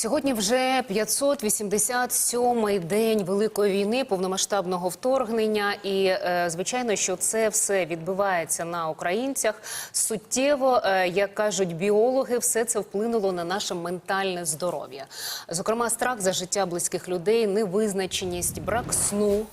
Сьогодні вже 587-й день великої війни, повномасштабного вторгнення, і е, звичайно, що це все відбувається на українцях. Суттєво, е, як кажуть біологи, все це вплинуло на наше ментальне здоров'я. Зокрема, страх за життя близьких людей, невизначеність, брак сну.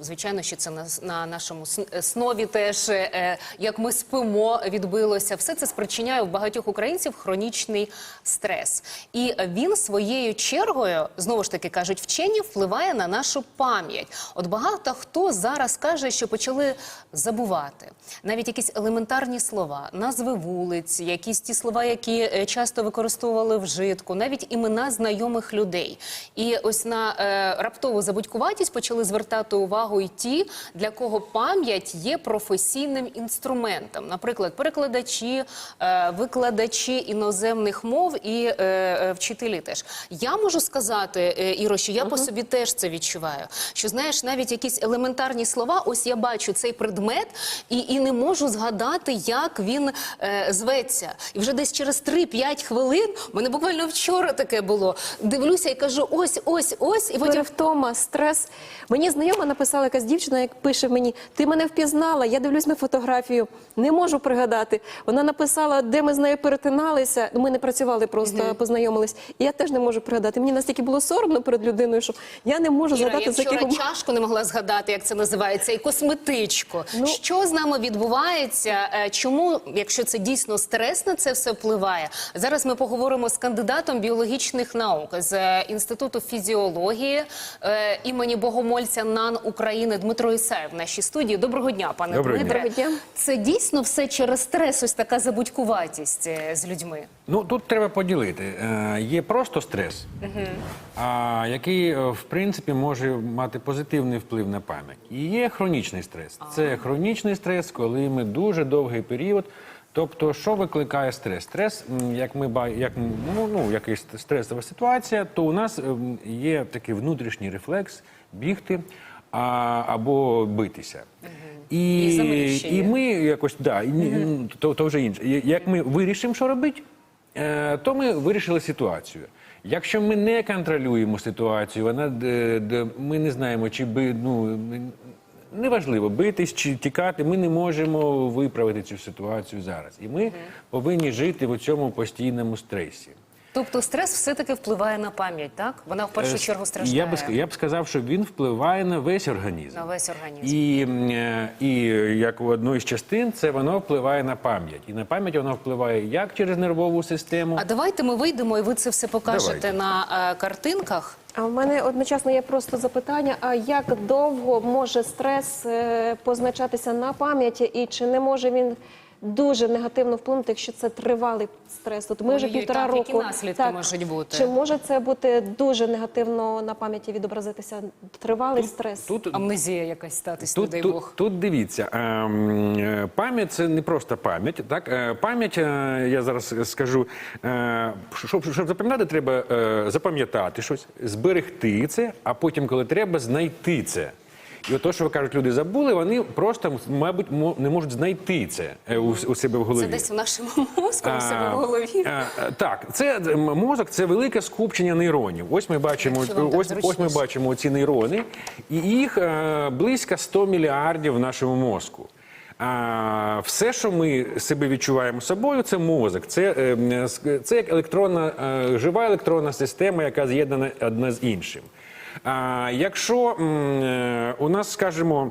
Звичайно, що це на, на нашому снові теж, е, як ми спимо, відбилося. Все це спричиняє у багатьох українців хронічний стрес. І він своєю чергою, знову ж таки кажуть, вчені впливає на нашу пам'ять. От багато хто зараз каже, що почали забувати навіть якісь елементарні слова, назви вулиць, якісь ті слова, які е, часто використовували в житку, навіть імена знайомих людей. І ось на е, раптову забудькуватість почали звертати увагу і ті, для кого пам'ять є професійним інструментом. Наприклад, перекладачі, е, викладачі іноземних мов і е, е, вчителі теж. Я можу сказати, Іро, що я по собі теж це відчуваю. Що знаєш, навіть якісь елементарні слова, ось я бачу цей предмет і, і не можу згадати, як він е, зветься. І вже десь через 3-5 хвилин, в мене буквально вчора таке було. Дивлюся і кажу: ось, ось, ось, і потім Перевтома, стрес. Мені знайома написала якась дівчина, як пише мені: ти мене впізнала, я дивлюсь на фотографію, не можу пригадати. Вона написала, де ми з нею перетиналися. Ми не працювали, просто познайомились. І я теж не можу пригадати. Мені настільки було соромно перед людиною, що я не можу Іра, згадати я за вчора яким. чашку не могла згадати, як це називається, і косметичку. Ну- що з нами відбувається? Е, Чому, якщо це дійсно стрес, на це все впливає? Зараз ми поговоримо з кандидатом біологічних наук з е, інституту фізіології е, імені Богомольця НАН України Дмитро Ісаєв в нашій студії. Доброго дня, пане Доброго дня. Дмитре. Доброго дня. Це дійсно все через стрес, ось така забудькуватість е, з людьми. Ну тут треба поділити. Е, є просто стрес, а, який е, в принципі може мати позитивний вплив на пам'ять. І є хронічний стрес. Це хронічний стрес, коли ми дуже довгий період. Тобто, що викликає стрес? Стрес, як ми ба- як ну, ну якась стресова ситуація, то у нас ем, є такий внутрішній рефлекс бігти а, або битися. І, І і ми якось да, і, ні, то, то вже інше. І Як ми вирішимо, що робити, е, то ми вирішили ситуацію. Якщо ми не контролюємо ситуацію, вона де, де ми не знаємо, чи би ну неважливо битись чи тікати, ми не можемо виправити цю ситуацію зараз. І ми повинні жити в цьому постійному стресі. Тобто стрес все-таки впливає на пам'ять, так? Вона в першу Е, чергу страждає Я б, я б сказав, що він впливає на весь організм. на весь організм. І, е, і як у одну із частин, це воно впливає на пам'ять. І на пам'ять воно впливає як через нервову систему. А давайте ми вийдемо, і ви це все покажете Давайте. на е, картинках. А в мене одночасно є просто запитання: а як довго може стрес е, позначатися на пам'яті, і чи не може він дуже негативно вплинути, якщо це тривалий стрес? От ми вже Ой-ой-ой, півтора так, року. які наслідки можуть бути? Чи може це бути дуже негативно на пам'яті відобразитися? Тривалий стрес? Тут Амнезія якась статись, не Тут, дай Бог. тут, тут дивіться, ем, е, пам'ять це не просто пам'ять. Так, Е, пам'ять, е, я зараз скажу, е, щоб, щоб запам'ятати, треба е, запам'ятати щось, зберегти це, а потім, коли треба, знайти це. І от то, що кажуть, люди забули, вони просто, мабуть, не можуть знайти це е, у, у себе в голові. Це десь в нашому мозку, у себе в голові. а, а, Так, це мозок, це велике скупчення нейронів. Ось ми бачимо, ось, ось ми бачимо ці нейрони, і їх е, близько 100 мільярдів в нашому мозку. А, все, що ми себе відчуваємо собою, це мозок. Це, е, це як електронна, жива електронна система, яка з'єднана одна з іншим. А, якщо е, у нас, скажімо,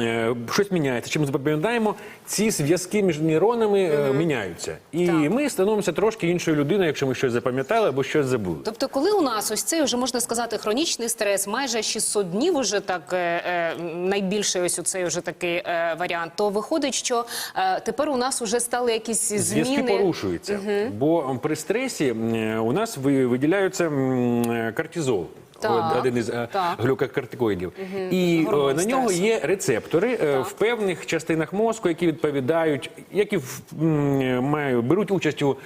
е, щось міняється, чи ми запам'ятаємо, ці зв'язки між нейронами е, міняються. І Так. ми становимося трошки іншою людиною, якщо ми щось запам'ятали або щось забули. Тобто, коли у нас ось цей вже можна сказати хронічний стрес, майже 600 днів, уже так е, е, найбільший ось цей вже такий е, варіант, то виходить, що е, тепер у нас вже стали якісь Зв'язки зміни. порушуються, бо при стресі у нас ви- виділяється м, е, кортизол. Так, Один із е, так. глюкокортикоїдів. І Гормон е, на нього стресу. є рецептори е, в певних частинах мозку, які відповідають, які мають, беруть участь у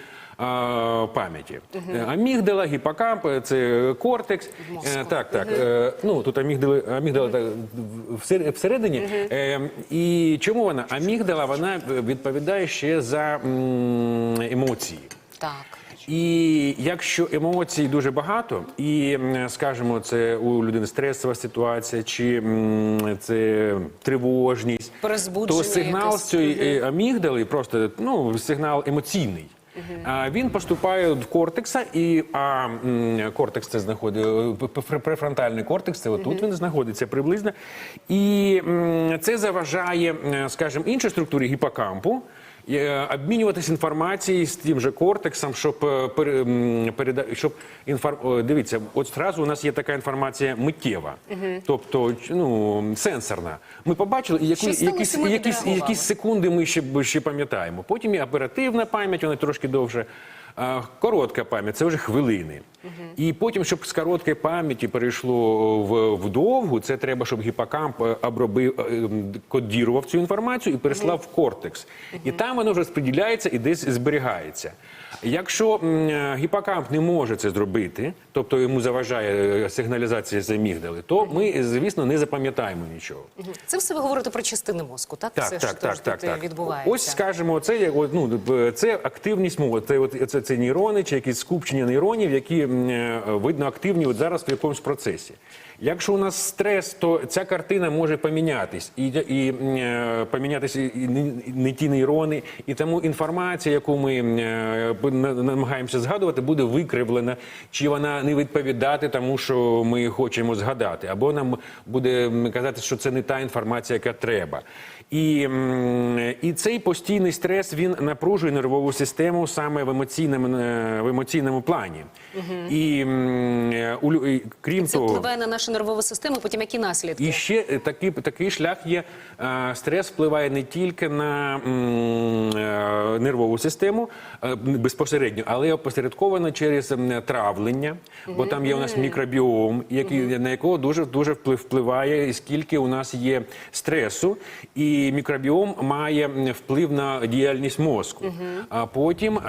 пам'яті. Е, Амігдала, гіпокамп, це кортекс. Е, Так, так. Е, Ну, тут амігдала, амігдала так, всередині. Е, І чому вона? Амігдала, вона відповідає ще за емоції. Так. І якщо емоцій дуже багато, і скажімо, це у людини стресова ситуація, чи це тривожність, то сигнал з цієї е, амігдали, просто ну сигнал емоційний. А він поступає в кортекса, і а, кортекс це знаходить е, префронтальний кортекс, це отут він знаходиться приблизно. І це заважає, е, скажімо, іншій структурі гіпокампу. Е, Обмінюватися інформацією з тим же кортексом, щоб е, переда... щоб інформ... дивіться, от зразу у нас є така інформація миттєва, тобто ну сенсорна. Ми побачили, і які, Що якісь, якісь, якісь секунди ми ще, ще пам'ятаємо. Потім і оперативна пам'ять, вона трошки довше. Коротка пам'ять це вже хвилини. І потім, щоб з короткої пам'яті перейшло в, в довгу, це треба, щоб гіпокамп е, обробив, е, кодірував цю інформацію і переслав в кортекс. І там воно вже розподіляється і десь зберігається. Якщо е, гіпокамп не може це зробити, тобто йому заважає сигналізація з амігдали, то ми, звісно, не запам'ятаємо нічого. Це все ви говорите про частини мозку, так? Так, все, так, що так, так, так. відбувається. Ось скажімо, це ну це активність мови. Це це, це нейрони чи якісь скупчення нейронів, які е, видно активні от зараз в якомусь процесі. Якщо у нас стрес, то ця картина може помінятись і, і е, помінятися і не- не ті нейрони, і тому інформація, яку ми е, намагаємося згадувати, буде викривлена, чи вона не відповідати тому, що ми хочемо згадати, або нам буде казати, що це не та інформація, яка треба. І, і цей постійний стрес він напружує нервову систему саме в емоційному, е, в емоційному плані. І е, у і, крім Це того, впливає на нашу нервову систему, потім які наслідки? і ще е, такий, такий шлях є. е, Стрес впливає не тільки на е, нервову систему безпосередньо, але й опосередковано через травлення, бо там є у нас мікробіом, який, на якого дуже дуже вплив- впливає, скільки у нас є стресу, і мікробіом має вплив на діяльність мозку. А потім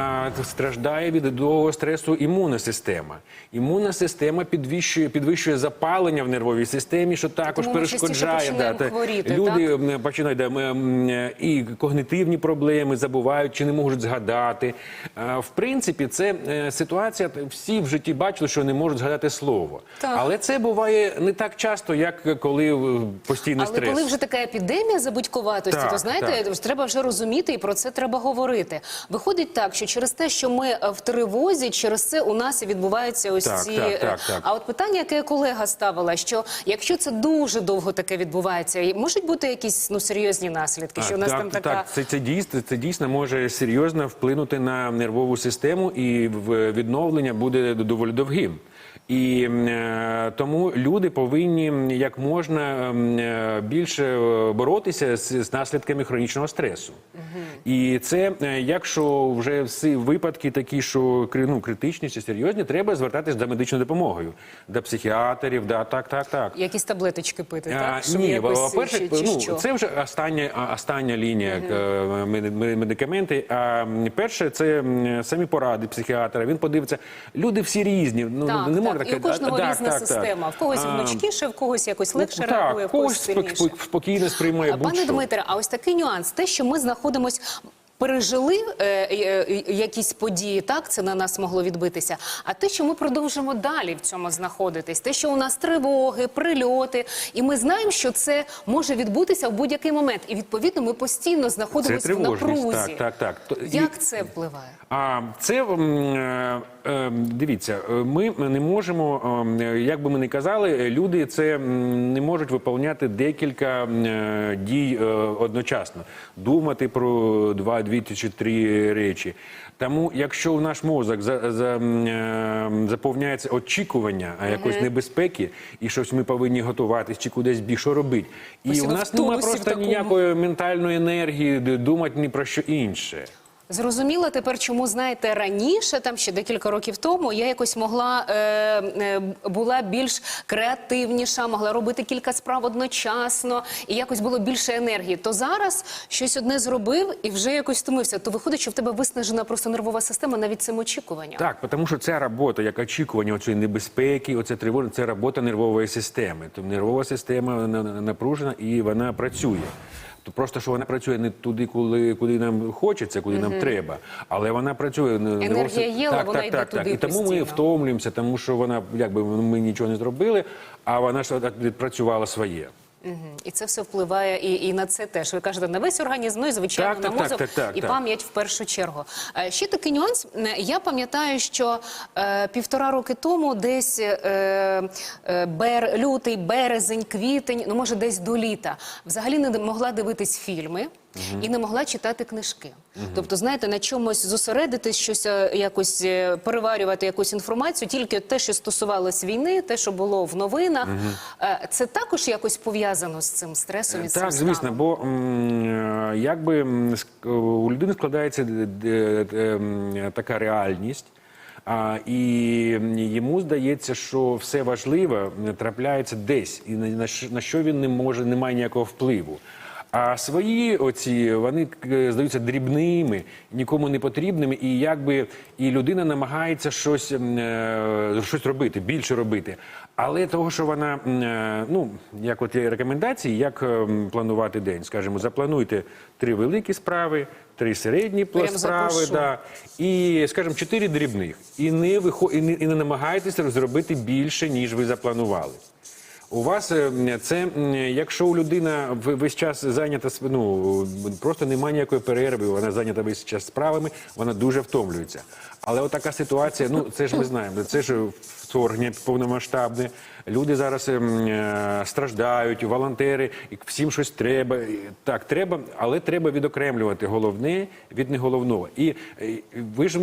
страждає від довгого стресу імунна система. Імунна система підвищує, підвищує запалення в нервовій системі, що також Тому ми перешкоджає. починаємо та- хворіти, люди м, починають да, і когнитивні проблеми, забувають чи не можуть згадати. В принципі, це е, ситуація. Всі в житті бачили, що не можуть згадати слово. Так. Але це буває не так часто, як коли е, постійний Але стрес. коли вже така епідемія забудькуватості, Так, то знаєте, так. треба вже розуміти і про це треба говорити. Виходить так, що через те, що ми е, в тривозі, через це у нас і відбуваються ось Так, ці. так, так, так. А от питання, яке колега ставила, що якщо це дуже довго таке відбувається, і можуть бути якісь ну серйозні наслідки, що у нас так, там така. так, це, це дійсно це дійсно може серйозно вплинути на нервову систему, і відновлення буде доволі довгим. І е, тому люди повинні як можна е, більше е, боротися з, з наслідками хронічного стресу. І це, якщо вже всі випадки такі, що ну, критичні чи серйозні, треба звертатись до медичної допомоги, до психіатрів, да, так, так, так. Якісь таблеточки пити, А, так? Щоб Ні, по-перше, ну, це вже остання, остання лінія мед- медикаменти. А перше, це самі поради психіатра. Він подивиться. Люди всі різні. Ну Так, не так. Можна і у кожного так, різна так, так. система. В когось гнучкіше, в когось якось легше ну, реагує, так, в когось сильніше. спокійно сприймає Пане будь-що. Дмитре, а ось такий нюанс: те, що ми знаходимось. Пережили е, е, якісь події, так це на нас могло відбитися. А те, що ми продовжимо далі в цьому знаходитись, те, що у нас тривоги, прильоти, і ми знаємо, що це може відбутися в будь-який момент. І відповідно ми постійно знаходимося в напрузі. Так, так, так. То- і- Як це впливає? А це м, е, дивіться, е, ми не можемо, е, як би ми не казали, люди це не можуть виповняти декілька е, дій е, одночасно, думати про два, дві чи три речі. Тому, якщо в наш мозок за, за, е, заповняється очікування а якоїсь небезпеки, і щось ми повинні готуватись чи кудись більше робити, і Ось у нас немає просто ніякої ментальної енергії думати ні про що інше. Зрозуміло тепер, чому знаєте раніше, там ще декілька років тому, я якось могла е, е, була більш креативніша, могла робити кілька справ одночасно, і якось було більше енергії. То зараз щось одне зробив і вже якось втомився. То виходить, що в тебе виснажена просто нервова система навіть цим очікуванням. Так, тому що ця робота, як очікування оцієї небезпеки, оце тривожність, це робота нервової системи. Тому нервова система на- на- напружена і вона працює. То просто що вона працює не туди, коли куди нам хочеться, куди нам треба, але вона працює не- не Енергія є, так, вона так, йде так, туди І тому ми втомлюємося, тому що вона якби ми нічого не зробили, а вона ж відпрацювала своє. І це все впливає і, і на це теж. Ви кажете, на весь організм, ну і звичайно Так, на так, мозок так, так, і так. пам'ять в першу чергу. Е, Ще такий нюанс. Я пам'ятаю, що е, півтора роки тому, десь е, е, бер, лютий, березень, квітень, ну може десь до літа, взагалі не могла дивитись фільми. І не могла читати книжки. Тобто, знаєте, на чомусь зосередитись, щось е, якось е, переварювати якусь інформацію, тільки те, що стосувалось війни, те, що було в новинах, Е, це також якось пов'язано з цим стресом і цим Так, звісно, бо якби у людини складається така реальність. А, і йому здається, що все важливе трапляється десь, і на, на що- на що він не може, не має ніякого впливу. А свої оці вони е, здаються дрібними, нікому не потрібними, і якби і людина намагається щось, е, щось робити, більше робити. Але того, що вона е, ну як от є рекомендації, як ем, планувати день, скажімо, заплануйте три великі справи, три середні Прям справи, запишу. да, і скажімо, чотири дрібних. І не вихо, і не, і не намагайтеся зробити більше, ніж ви запланували. У вас е, це, якщо у людина весь час зайнята ну, просто немає ніякої перерви, вона зайнята весь час справами, вона дуже втомлюється. Але от така ситуація, ну це ж ми знаємо, це ж вторгнення повномасштабне. Люди зараз ем, е, страждають, волонтери, і всім щось треба. Так, треба, але треба відокремлювати головне від неголовного. І ви ж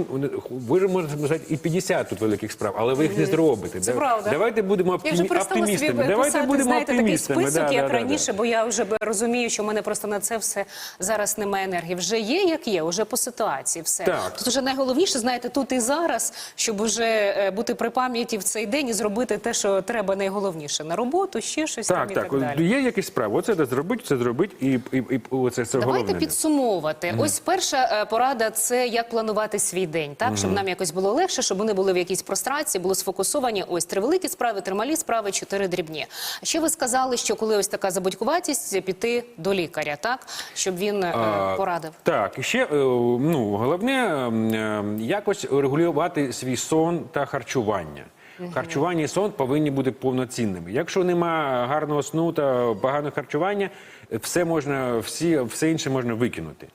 ви ж можете сказати і 50 тут великих справ, але ви їх не зробите. Це правда. Давайте будемо Я вже оптимі- перестала собі оптимістами. Давайте писати, будемо знаєте, такий список, Да, як да, раніше, да. бо я вже розумію, що в мене просто на це все зараз немає енергії. Вже є, як є, вже по ситуації все. Так. Тут вже найголовніше, знаєте, тут і зараз, щоб уже е, бути при пам'яті в цей день і зробити те, що треба найголовніше на роботу, ще щось там Так, і так, так далі. є якісь справи. Оце де зробить, це зробить, і, і, і оце це Давайте головне. підсумовувати. Ось перша е, порада це як планувати свій день, так щоб нам якось було легше, щоб вони були в якійсь прострації, були сфокусовані. Ось три великі справи, три малі справи, чотири дрібні. Ще ви сказали, що коли ось така забудькуватість, піти до лікаря, так щоб він е, А, порадив. Так, і ще е, ну, головне якось регулювати свій сон та харчування. Харчування і сон повинні бути повноцінними. Якщо нема гарного сну та поганого харчування, все можна, всі, все інше можна викинути.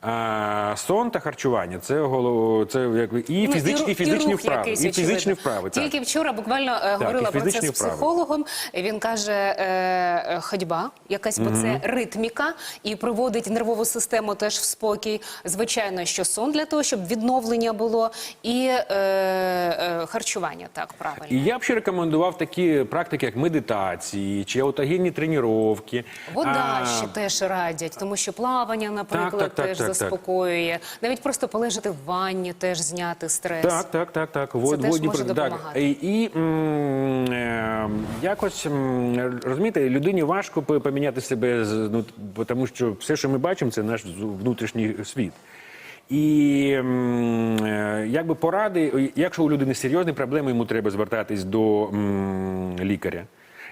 А, сон та харчування це голов, це і Ну, фізичні, ру- і фізичні рух вправи, якийсь, і фізичні вправи. Так. Тільки вчора буквально е, і говорила про це з психологом. І Він каже, е, ходьба, якась бо це ритміка, і приводить нервову систему теж в спокій. Звичайно, що сон для того, щоб відновлення було, і е, е, харчування так правильно. І я б ще рекомендував такі практики, як медитації чи аутогенні тренування. Вода ще теж радять, тому що плавання, наприклад, так, так, теж так, так. заспокоює. Навіть просто полежати в ванні, теж зняти стрес. Так, так, так, так. Вод, теж водні може допомагати. Так. І, е, якось розумієте, людині важко поміняти себе, ну, тому що все, що ми бачимо, це наш внутрішній світ. І е, якби поради, якщо у людини серйозні проблеми, йому треба звертатись до лікаря.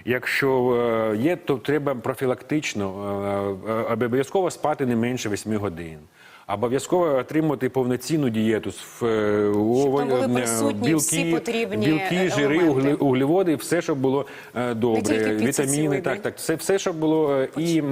Якщо е, є, то треба профілактично е, е, обов'язково спати не менше 8 годин. Обов'язково отримати повноцінну дієту з присутні всі потрібні білки, жири, елементи. угле- углеводи, все, щоб було добре. Вітаміни, так, так. Це все, щоб було і.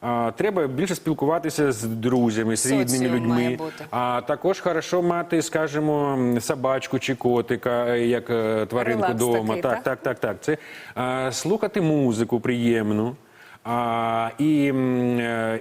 А, Треба більше спілкуватися з друзями, з рідними Соціум має людьми. бути. А також хорошо мати, скажімо, собачку чи котика, е, як е, тваринку Релакс вдома. такий, так, так? так, так, так. Це слухати музику приємну. А, і м, е,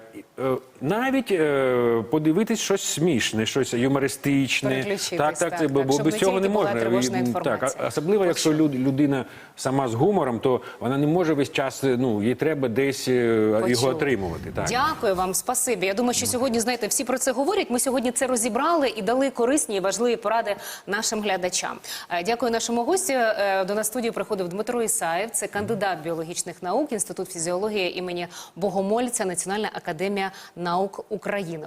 навіть е, подивитись щось смішне, щось юмористичне. Так, так, так, бо, так, без цього не можна. Так, особливо, якщо люд- людина сама з гумором, то вона не може весь час, ну, їй треба десь е, його отримувати. Так. Дякую вам, спасибі. Я думаю, що сьогодні, знаєте, всі про це говорять. Ми сьогодні це розібрали і дали корисні і важливі поради нашим глядачам. Е, Дякую нашому гостю. Е, До нас в студію приходив Дмитро Ісаєв, це кандидат біологічних наук, інститут фізіології імені Богомольця, Національна академія наук України.